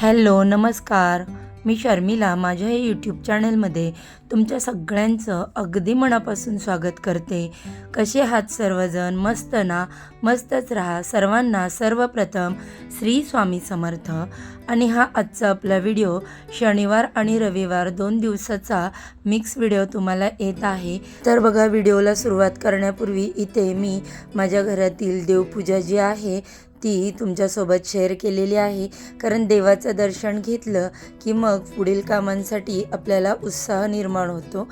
Hello नमस्कार. मी शर्मिला माझ्या या यूट्यूब चॅनलमध्ये तुमच्या सगळ्यांचं अगदी मनापासून स्वागत करते. कसे आहात सर्वजण? मस्त ना? मस्तच राहा. सर्वांना सर्वप्रथम श्री स्वामी समर्थ. आणि हा आजचा आपला व्हिडिओ शनिवार आणि रविवार दोन दिवसाचा मिक्स व्हिडिओ तुम्हाला येत आहे. तर बघा व्हिडिओला सुरुवात करण्यापूर्वी इथे मी माझ्या घरातील देवपूजा जी आहे ती तुमच्यासोबत शेअर केलेली आहे. कारण देवाचं दर्शन घेतलं की मग पुढील कामांसाठी आपल्याला उत्साह निर्माण होतो.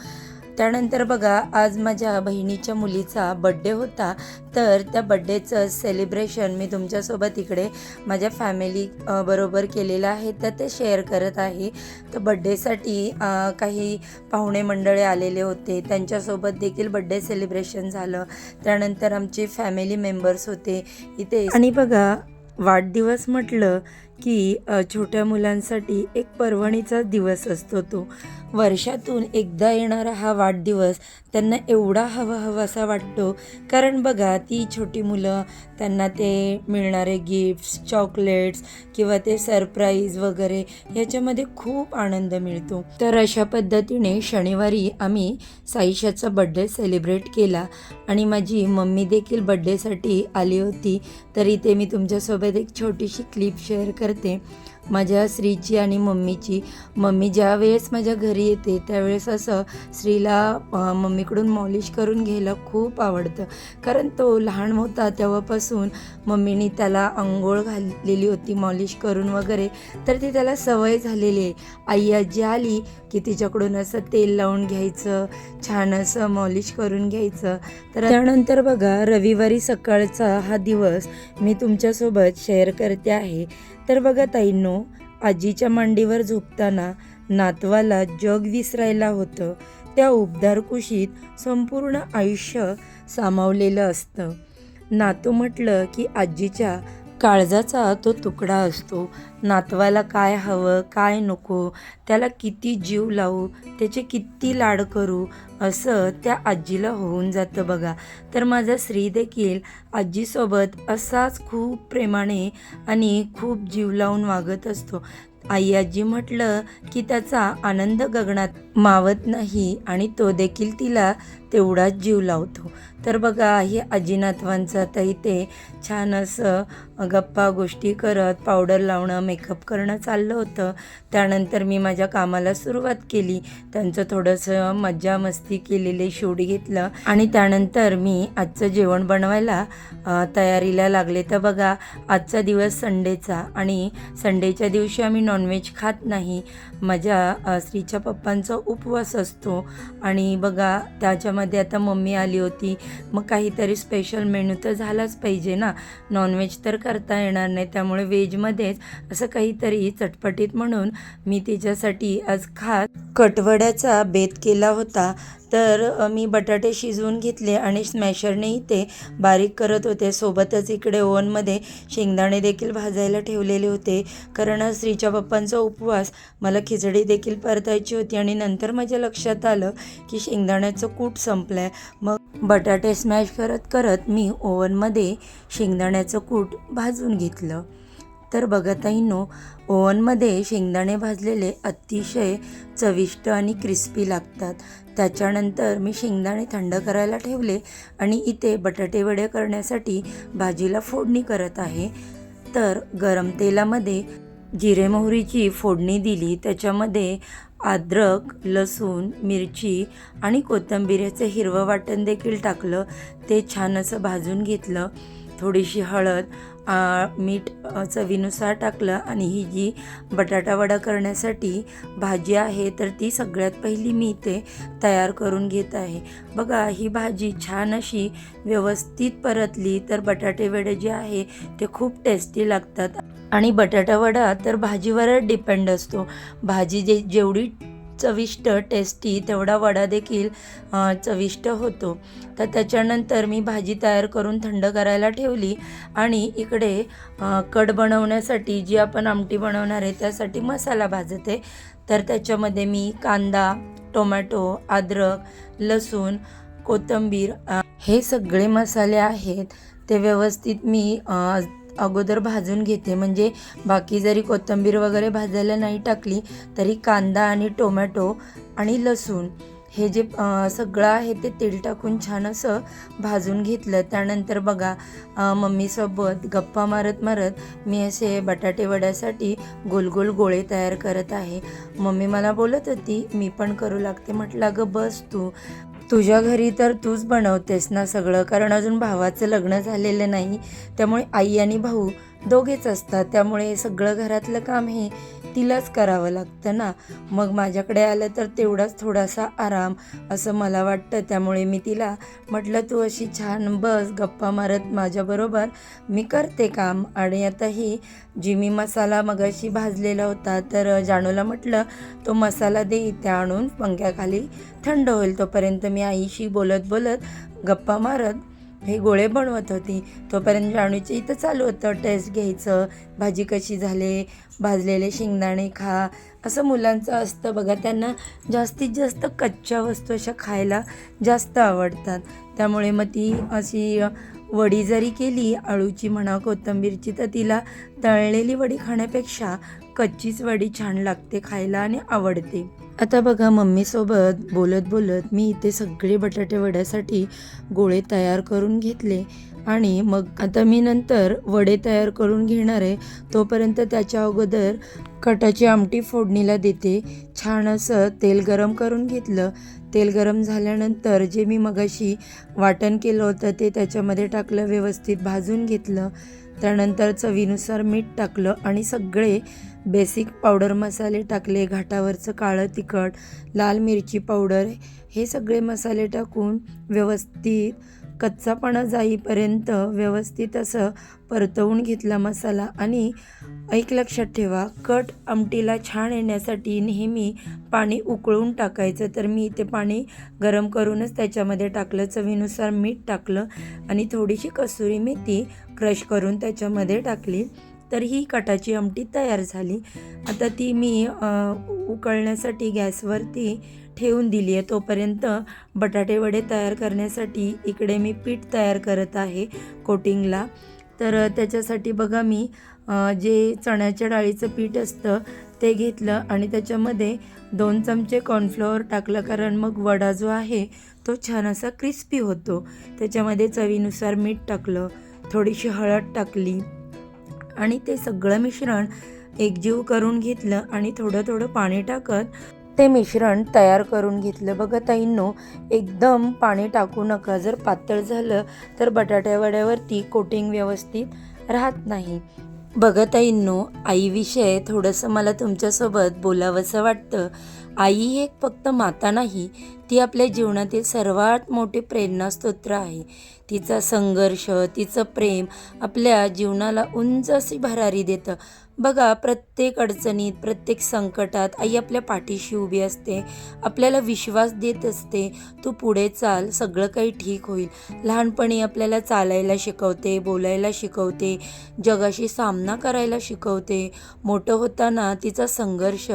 त्यानंतर बघा आज माझ्या बहिणीच्या मुलीचा बड्डे होता. तर त्या बड्डेचं सेलिब्रेशन मी तुमच्यासोबत इकडे माझ्या फॅमिली बरोबर केलेलं आहे. तर ते शेअर करत आहे. तर बड्डेसाठी काही पाहुणे मंडळे आलेले होते. त्यांच्यासोबत देखील बड्डे सेलिब्रेशन झालं. त्यानंतर आमचे फॅमिली मेंबर्स होते. इथे आणि बघा वाढदिवस म्हटलं की छोट्या मुलांसाठी एक पर्वणीचा दिवस असतो तो. वर्षातून एकदा येणारा हा वाढदिवस त्यांना एवढा हवा हवासा वाटतो. कारण बघा ती छोटी मुलं त्यांना ते मिळणारे गिफ्ट्स चॉकलेट्स किंवा ते सरप्राईज वगैरे ह्याच्यामध्ये खूप आनंद मिळतो. तर अशा पद्धतीने शनिवारी आम्ही साईशाचा बड्डे सेलिब्रेट केला आणि माझी मम्मी देखील बड्डेसाठी आली होती. तरी ते मी तुमच्यासोबत एक छोटीशी क्लिप शेअर कर करते. माझ्या स्त्रीची आणि मम्मीची. मम्मी ज्या वेळेस माझ्या घरी येते त्यावेळेस असं स्त्रीला मम्मीकडून मॉलिश करून घ्यायला खूप आवडतं. कारण तो लहान होता तेव्हापासून मम्मीनी त्याला आंघोळ घातलेली होती मॉलिश करून वगैरे. तर ती त्याला सवय झालेली आहे. आई आजी आली की तिच्याकडून असं तेल लावून घ्यायचं छान असं मॉलिश करून घ्यायचं. तर त्यानंतर बघा रविवारी सकाळचा हा दिवस मी तुमच्यासोबत शेअर करते आहे. तर बघा ताईंनो आजीच्या मांडीवर झोपताना नातवाला जग विसरायला होतं. त्या उबदार कुशीत संपूर्ण आयुष्य सामावलेलं असतं. नातू म्हटलं की आजीच्या काळजाचा तो तुकडा असतो. नातवाला काय हवं काय नको त्याला किती जीव लावू त्याचे किती लाड करू असं त्या आजीला होऊन जातं बघा. तर माझा श्री देखील आजीसोबत असाच खूप प्रेमाने आणि खूप जीव लावून वागत असतो. आई आजी म्हटलं की त्याचा आनंद गगनात मावत नाही आणि तो देखील तिला तेवढाच जीव लावतो. तर बघा हे अजिनाथवांचं आता इथे छान असं गप्पा गोष्टी करत पावडर लावणं मेकअप करणं चाललं होतं. त्यानंतर मी माझ्या कामाला सुरुवात केली. त्यांचं थोडंसं मज्जा मस्ती केलेले शूट घेतलं. आणि त्यानंतर मी आजचं जेवण बनवायला तयारीला लागले. तर बघा आजचा दिवस संडेचा आणि संडेच्या दिवशी आम्ही नॉनव्हेज खात नाही. माझ्या स्त्रीच्या पप्पांचा उपवास असतो. आणि बघा त्याच्या त्याच्यामध्ये आता मम्मी आली होती. मग काहीतरी स्पेशल मेनू तर झालाच पाहिजे ना? नॉनव्हेज तर करता येणार नाही. त्यामुळे व्हेजमध्येच असं काहीतरी चटपटीत म्हणून मी तिच्यासाठी आज खास कटवड्याचा बेत केला होता. तर मी बटाटे शिजवून घेतले आणि स्मॅशरनेही ते बारीक करत होते. सोबतच इकडे ओव्हनमध्ये शेंगदाणे देखील भाजायला ठेवलेले होते. कारण स्त्रीच्या पप्पांचा उपवास मला खिचडी देखील परतायची होती आणि नंतर माझ्या लक्षात आलं की शेंगदाण्याचं कूट संपलं आहे मग बटाटे स्मॅश करत करत मी ओव्हनमध्ये शेंगदाण्याचं कूट भाजून घेतलं. तर बघताईनो ओव्हनमध्ये शेंगदाणे भाजलेले अतिशय चविष्ट आणि क्रिस्पी लागतात. त्याच्यानंतर मी शेंगदाणे थंड करायला ठेवले आणि इथे बटाटे वडे करण्यासाठी भाजीला फोडणी करत आहे. तर गरम तेलामध्ये जिरे मोहरीची फोडणी दिली त्याच्यामध्ये अद्रक लसूण मिरची आणि कोथिंबिरीचं हिरवं वाटण देखील टाकलं. ते छान असं भाजून घेतलं. थोडीशी हळद मीठ चवीनुसार टाकलं आणि ही जी बटाटा वडा करण्यासाठी भाजी आहे तर ती सगळ्यात पहिली मी इथे तयार करून घेत आहे. बघा ही भाजी छान अशी व्यवस्थित परतली तर बटाटे वडे जे आहे ते खूप टेस्टी लागतात. आणि बटाटा वडा तर भाजीवरच डिपेंड असतो. भाजी जे जेवढी चविष्ट टेस्टी तेवढा वडा देखील चविष्ट होतो. तर त्याच्यानंतर मी भाजी तयार करून थंड करायला ठेवली आणि इकडे कड बनवण्यासाठी जी आपण आमटी बनवणार आहे त्यासाठी मसाला भाजते. तर त्याच्यामध्ये मी कांदा टोमॅटो अद्रक लसूण कोथिंबीर हे सगळे मसाले आहेत. ते व्यवस्थित मी अगोदर भाजून घेते. म्हणजे बाकी जरी कोथिंबीर वगैरे भाजायला नाही टाकली तरी कांदा आणि टोमॅटो आणि लसूण हे जे सगळं आहे ते तेल टाकून छान असं भाजून घेतलं. त्यानंतर बघा मम्मीसोबत गप्पा मारत मारत मी असे बटाटे वड्यासाठी गोल गोल गोळे तयार करत आहे. मम्मी मला बोलत होती मी पण करू लागते. म्हटलं अगं बस तू. तुझ्या घरी तर तूच बनवतेस ना सगळं कारण अजून भावाचं लग्न झालेलं नाही. त्यामुळे आई आणि भाऊ दोघेच असतात. त्यामुळे सगळं घरातलं काम हे तिलाच करावं लागतं ना. मग माझ्याकडे आलं तर तेवढाच थोडासा आराम असं मला वाटतं. त्यामुळे मी तिला म्हटलं तू अशी छान बस गप्पा मारत माझ्याबरोबर मी करते काम. आणि आता ही जी मी मसाला मगाशी भाजलेला होता तर जानूला म्हटलं तो मसाला दे इथे आणून पंख्याखाली थंड होईल तोपर्यंत मी आईशी बोलत बोलत गप्पा मारत हे गोळे बनवत होती. तोपर्यंत जाणूची इथं चालू होतं. टेस्ट घ्यायचं भाजी कशी झाले भाजलेले शेंगदाणे खा. असं मुलांचं असतं बघा. त्यांना जास्तीत जास्त कच्च्या वस्तू अशा खायला जास्त आवडतात. त्यामुळे मग ती अशी वडी जरी केली आळूची म्हणा कोथिंबीरची तर तिला तळलेली वडी खाण्यापेक्षा कच्चीच वडी छान लागते खायला आणि आवडते. आता बघा मम्मीसोबत बोलत बोलत मी इथे सगळे बटाटे वड्यासाठी गोळे तयार करून घेतले आणि मग आता मी नंतर वडे तयार करून घेणार आहे. तोपर्यंत त्याच्या अगोदर कटाची आमटी फोडणीला देते. छान असं तेल गरम करून घेतलं. तेल गरम झाल्यानंतर जे मी मगाशी वाटण केलं होतं ते त्याच्यामध्ये टाकलं व्यवस्थित भाजून घेतलं. त्यानंतर चवीनुसार मीठ टाकलं आणि सगळे बेसिक पावडर मसाले टाकले घाटावरचं काळं तिखट लाल मिरची पावडर हे सगळे मसाले टाकून व्यवस्थित कच्चापणा जाईपर्यंत व्यवस्थित असं परतवून घेतला मसाला. आणि एक लक्षात ठेवा कट आमटीला छान येण्यासाठी नेहमी पाणी उकळून टाकायचं. तर मी इथे पाणी गरम करूनच त्याच्यामध्ये टाकलं. चवीनुसार मीठ टाकलं आणि थोडीशी कसुरी मेथी क्रश करून त्याच्यामध्ये टाकली. तर ही कटाची आमटी तयार झाली. आता ती मी उकळण्यासाठी गॅसवरती ठेवून दिली आहे. तोपर्यंत बटाटे वडे तयार करण्यासाठी इकडे मी पीठ तयार करत आहे कोटिंगला. तर त्याच्यासाठी बघा मी जे चण्याच्या डाळीचं पीठ असतं ते घेतलं आणि त्याच्यामध्ये दोन चमचे कॉर्नफ्लॉवर टाकलं. कारण मग वडा जो आहे तो छान असा क्रिस्पी होतो. त्याच्यामध्ये चवीनुसार मीठ टाकलं थोडीशी हळद टाकली आणि ते सगळं मिश्रण एकजीव करून घेतलं आणि थोडं थोडं पाणी टाकत ते मिश्रण तयार करून घेतलं. बघा ताईंनो एकदम पाणी टाकू नका. जर पातळ झालं तर बटाट्या वड्यावरती कोटिंग व्यवस्थित राहत नाही. बघताईंनो आईविषयी थोडंसं मला तुमच्यासोबत बोलावंसं वाटतं. आई ही एक फक्त माता नाही ती आपल्या जीवनातील सर्वात मोठे प्रेरणास्तोत्र आहे. तिचा संघर्ष तिचं प्रेम आपल्या जीवनाला उंच अशी भरारी देतं. बघा प्रत्येक अडचणीत प्रत्येक संकटात आई आपल्या पाठीशी उभी असते आपल्याला विश्वास देत असते तू पुढे चाल सगळं काही ठीक होईल. लहानपणी आपल्याला चालायला शिकवते बोलायला शिकवते जगाशी सामना करायला शिकवते. मोठं होताना तिचा संघर्ष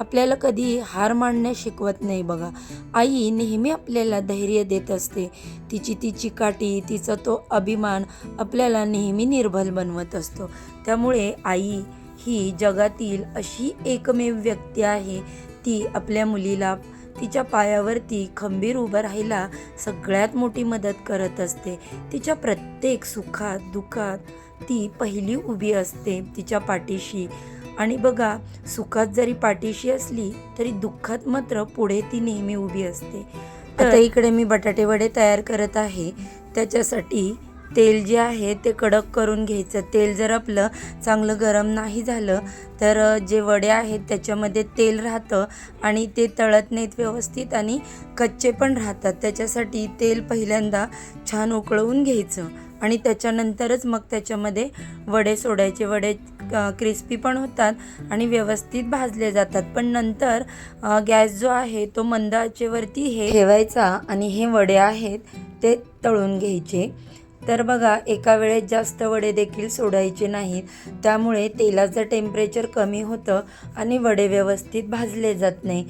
आपल्याला कधी हार मानण्यास शिकवत नाही बघा. आई नेहमी आपल्याला धैर्य देत असते. तिची ती चिकाटी तिचा तो अभिमान आपल्याला नेहमी निर्भल बनवत असतो. त्यामुळे आई ही जगातील अशी एकमेव व्यक्ती आहे. ती आपल्या मुलीला तिच्या पायावरती खंबीर उभं राहायला सगळ्यात मोठी मदत करत असते. तिच्या प्रत्येक सुखात दुःखात ती पहिली उभी असते तिच्या पाठीशी. आणि बघा सुखात जरी पाठीशी असली तरी दुःखात मात्र पुढे ती नेहमी उभी असते. आता इकडे मी बटाटे वडे तयार करत आहे. त्याच्यासाठी तेल जे आहे ते कडक करून घ्यायचं. तेल जर आपलं चांगलं गरम नाही झालं तर जे वडे आहेत त्याच्यामध्ये तेल राहतं आणि ते तळत नाहीत व्यवस्थित आणि कच्चे पण राहतात. त्याच्यासाठी तेल पहिल्यांदा छान उकळवून घ्यायचं आणि त्याच्यानंतरच मग त्याच्यामध्ये वडे सोडायचे. वडे क्रिस्पी पण होतात आणि व्यवस्थित भाजले जातात. पण नंतर गॅस जो आहे तो मंद आचेवरती हे ठेवायचा आणि हे वडे आहेत ते तळून घ्यायचे. तर बघा एका वेळेत जास्त वडे देखील सोडायचे नाहीत. त्यामुळे तेलाचं टेम्परेचर कमी होतं आणि वडे व्यवस्थित भाजले जात नाही.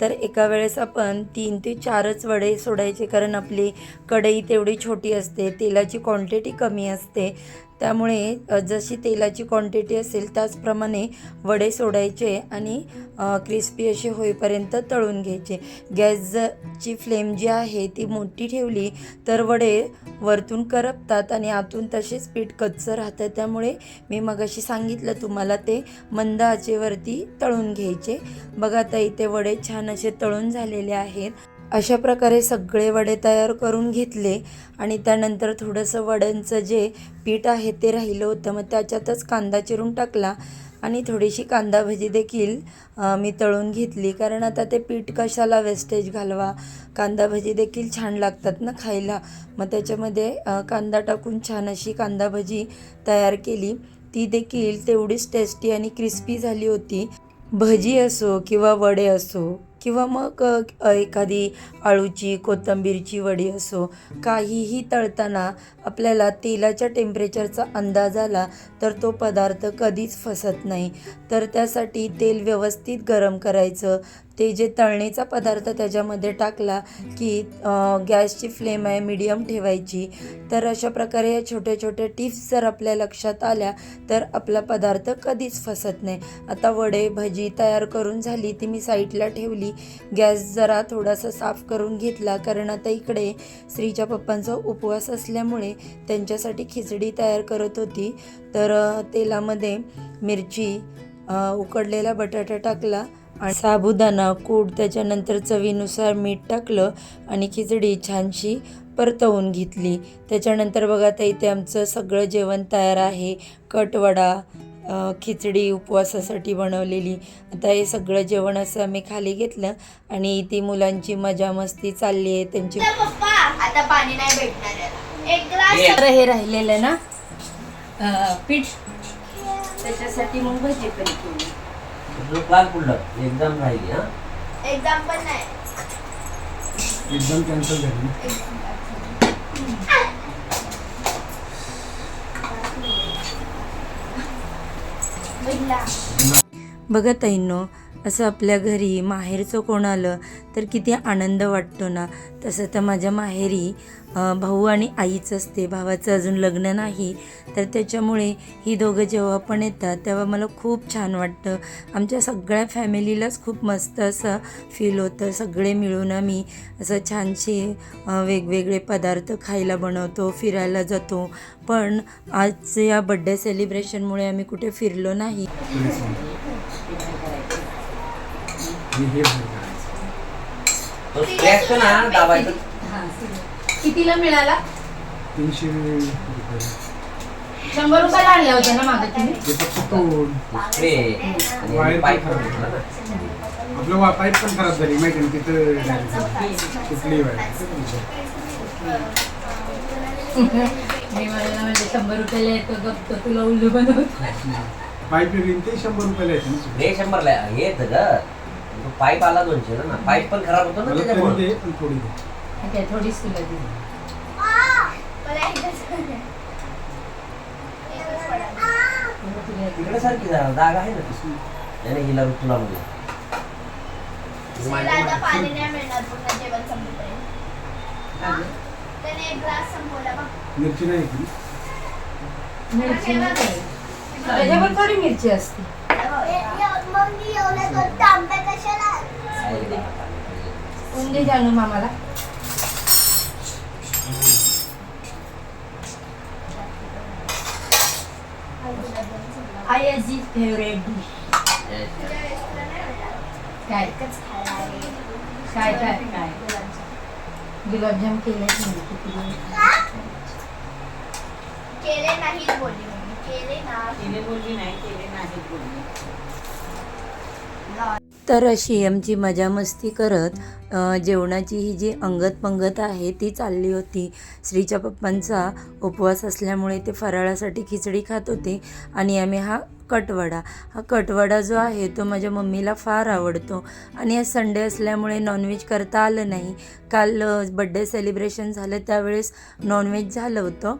तर एका वेळेस आपण तीन ते चारच वडे सोडायचे कारण आपली कढई तेवढी छोटी असते तेलाची क्वांटिटी कमी असते. त्यामुळे जशी तेलाची क्वांटिटी असेल त्याचप्रमाणे वडे सोडायचे आणि क्रिस्पी असे होईपर्यंत तळून घ्यायचे. गॅसची फ्लेम जी आहे ती मोठी ठेवली तर वडे वरतून करपतात आणि आतून तसेच पीठ कच्चं राहतं. त्यामुळे मी मगाशी सांगितलं तुम्हाला ते मंद आचेवरती तळून घ्यायचे. बघा आता इथे वडे छान असे तळून झालेले आहेत. अशा प्रकारे सगळे वडे तयार करून घेतले आणि त्यानंतर थोडंसं वड्यांचं जे पीठ आहे ते राहिलं होतं. मग त्याच्यातच कांदा चिरून टाकला आणि थोडीशी कांदा भजी देखील मी तळून घेतली. कारण आता ते पीठ कशाला वेस्टेज घालवा? कांदा भजी देखील छान लागतात ना खायला. मग त्याच्यामध्ये कांदा टाकून छान अशी कांदा भजी तयार केली. ती देखील तेवढीच टेस्टी आणि क्रिस्पी झाली होती. भजी असो किंवा वडे असो किंवा मग एखादी आळूची कोथिंबीरची वडी असो काहीही तळताना आपल्याला तेलाच्या टेम्परेचरचा अंदाज आला तर तो पदार्थ कधीच फसत नाही. तर त्यासाठी तेल व्यवस्थित गरम करायचं ते जे तळणीचा पदार्थ त्याच्यामध्ये टाकला की गॅसची फ्लेम आहे मीडियम ठेवायची. तर अशा प्रकारे या छोट्या छोट्या टिप्स जर आपल्या लक्षात आल्या तर आपला पदार्थ कधीच फसत नाही. आता वडे भजी तयार करून झाली ती मी साईडला ठेवली. गॅस जरा थोडासा साफ करून घेतला कारण आता इकडे स्त्रीच्या पप्पांचा उपवास असल्यामुळे त्यांच्यासाठी खिचडी तयार करत होती. तर तेलामध्ये मिरची उकडलेला बटाटा टाकला. आणि साबुदाणा कूट त्याच्यानंतर चवीनुसार मीठ टाकलं आणि खिचडी छानशी परतवून घेतली. त्याच्यानंतर बघा आता इथे आमचं सगळं जेवण तयार आहे. कटवडा खिचडी उपवासासाठी बनवलेली. आता हे सगळं जेवण असं आम्ही खाली घेतलं आणि ती मुलांची मजा मस्ती चालली आहे. त्यांची पप्पा आता पाणी नाही भेटणार याला. एक ग्लास तर हे राहिलेलं ना? पीठ. त्याच्यासाठी मग भजी पण केली. तुझं काल पुढलं एक्झाम राहिली हा? एक्झाम पण नाही. एकदम कॅन्सल झाली ना? भेटला बघा ताईंनो असं आपल्या घरी माहेरचं कोण आलं तर किती आनंद वाटतो ना. तसं तर माझ्या माहेरी भाऊ आणि आईच असते. भावाचं अजून लग्न नाही. तर त्याच्यामुळे ही दोघं जेव्हा पण येतात तेव्हा मला खूप छान वाटतं. आमच्या सगळ्या फॅमिलीलाच खूप मस्त असं फील होतं. सगळे मिळून आम्ही असं छानसे वेगवेगळे पदार्थ खायला बनवतो फिरायला जातो. पण आज या बड्डे सेलिब्रेशनमुळे आम्ही कुठे फिरलो नाही. तो क्रॅक ना दाबायचं. कितीला मिळाला? तीनशे रुपये. शंभर रुपयाला आणल्या होत्या ना मागे तुम्ही? हे फक्त स्प्रे आणि पाईप आपलं वा पाईप पण खराब झाली माहिती ना तिथं वायर? मी मला म्हणजे शंभर रुपयाला येतो गप्प तुला उल्लू बनवतो. पाईप ते शंभर रुपयाला येते ना स्प्रे शंभरला येत ग. तो पाईप आला दोनशे ना. पाईप पण खराब होतो ना त्याच्यामुळे. दे आणि थोडी दे. काय थोडीच तुला दिली. तिकडे सारखी जरा जागा आहे ना तशी नाही, हिला तुला म्हणजे तिला आता पाणी नाही मिळणार पूर्ण जेवण संपेपर्यंत त्याने एक ग्लास संपवला बघ. मिरची नाही की मिरची नाही. काय. त्याच्यावर थोडी मिरची असते. उंदे एवढं करतो जाणू मामाला आयाची फेवरेट काय काय काय काय गुलाबजाम केले केले नाही बोलली. तर अशी आमची मजा मस्ती करत जेवणाची ही जी अंगत पंगत आहे ती चालली होती. श्रीच्या पप्पांचा उपवास असल्यामुळे ते फराळासाठी खिचडी खात होते आणि आम्ही हा कटवडा हा कटवडा जो आहे तो माझ्या मम्मीला फार आवडतो. आणि आज संडे असल्यामुळे नॉनव्हेज करता आलं नाही. काल बड्डे सेलिब्रेशन झालं त्यावेळेस नॉनव्हेज झालं होतं.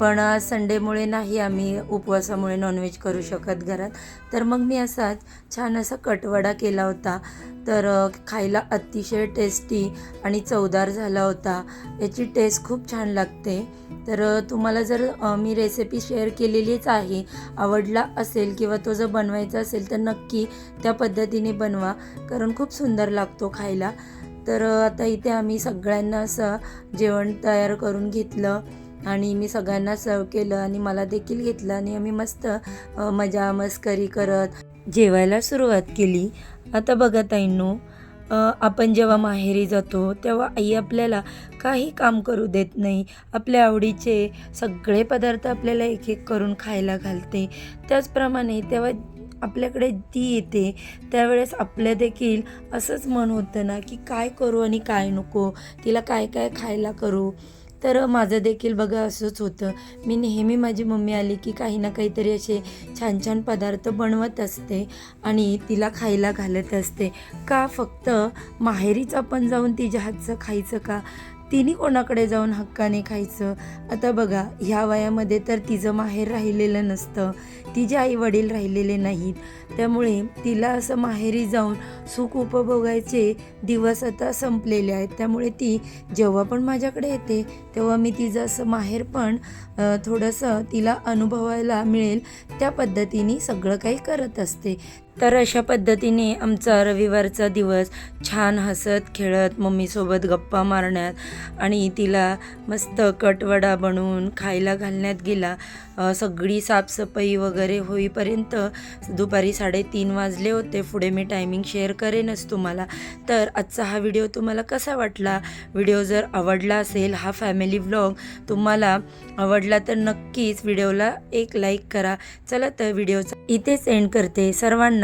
पण संडेमुळे नाही आम्ही उपवासामुळे नॉनव्हेज करू शकत घरात. तर मग मी असाच छान असा कटवडा केला होता. तर खायला अतिशय टेस्टी आणि चवदार झाला होता. याची टेस्ट खूप छान लागते. तर तुम्हाला जर मी रेसिपी शेअर केलेलीच आहे आवडला असेल किंवा तो जर बनवायचा असेल तर नक्की त्या पद्धतीने बनवा. कारण खूप सुंदर लागतो खायला. तर आता इथे आम्ही सगळ्यांना असं जेवण तयार करून घेतलं. आणि मी सगळ्यांना सर्व केलं आणि मला देखील घेतलं आणि आम्ही मस्त मजा मस्करी करत जेवायला सुरुवात केली. आता बघा ताईंनो आपण जेव्हा माहेरी जातो तेव्हा आई आपल्याला काही काम करू देत नाही. आपल्या आवडीचे सगळे पदार्थ आपल्याला एक एक करून खायला घालते. त्याचप्रमाणे तेव्हा आपल्याकडे ती येते त्यावेळेस आपल्या देखील असंच मन होतं ना की काय करू आणि काय नको तिला काय काय खायला करू. तर माझं देखील बघा असंच होतं. मी नेहमी माझी मम्मी आली की काही ना काहीतरी असे छान छान पदार्थ बनवत असते आणि तिला खायला घालत असते. का फक्त माहेरीच आपण जाऊन तिच्या हातचं खायचं का? तिने कोणाकडे जाऊन हक्काने खायचं? आता बघा ह्या वयामध्ये तर तिचं माहेर राहिलेलं नसतं. तिचे आई वडील राहिलेले नाहीत. त्यामुळे तिला असं माहेरी जाऊन सुख उपभोगायचे दिवस आता संपलेले आहेत. त्यामुळे ती जेव्हा पण माझ्याकडे येते तेव्हा मी तिचं असं माहेर पण थोडंसं तिला अनुभवायला मिळेल. त्या पद्धतीने सगळं काही करत असते. तर अशा पद्धतीने आमचा रविवारचा दिवस छान हसत खेळत मम्मीसोबत गप्पा मारण्यात आणि तिला मस्त कटवडा बनवून खायला घालण्यात गेला. सगळी साफसफाई वगैरे होईपर्यंत दुपारी साडेतीन वाजले होते. पुढे मी टायमिंग शेअर करेनच तुम्हाला. तर आजचा हा व्हिडिओ तुम्हाला कसा वाटला? व्हिडिओ जर आवडला असेल हा फॅमिली व्लॉग तुम्हाला आवडला तर नक्कीच व्हिडिओला एक लाईक करा. चला तर व्हिडिओचा इथेच एंड करते. सर्वांना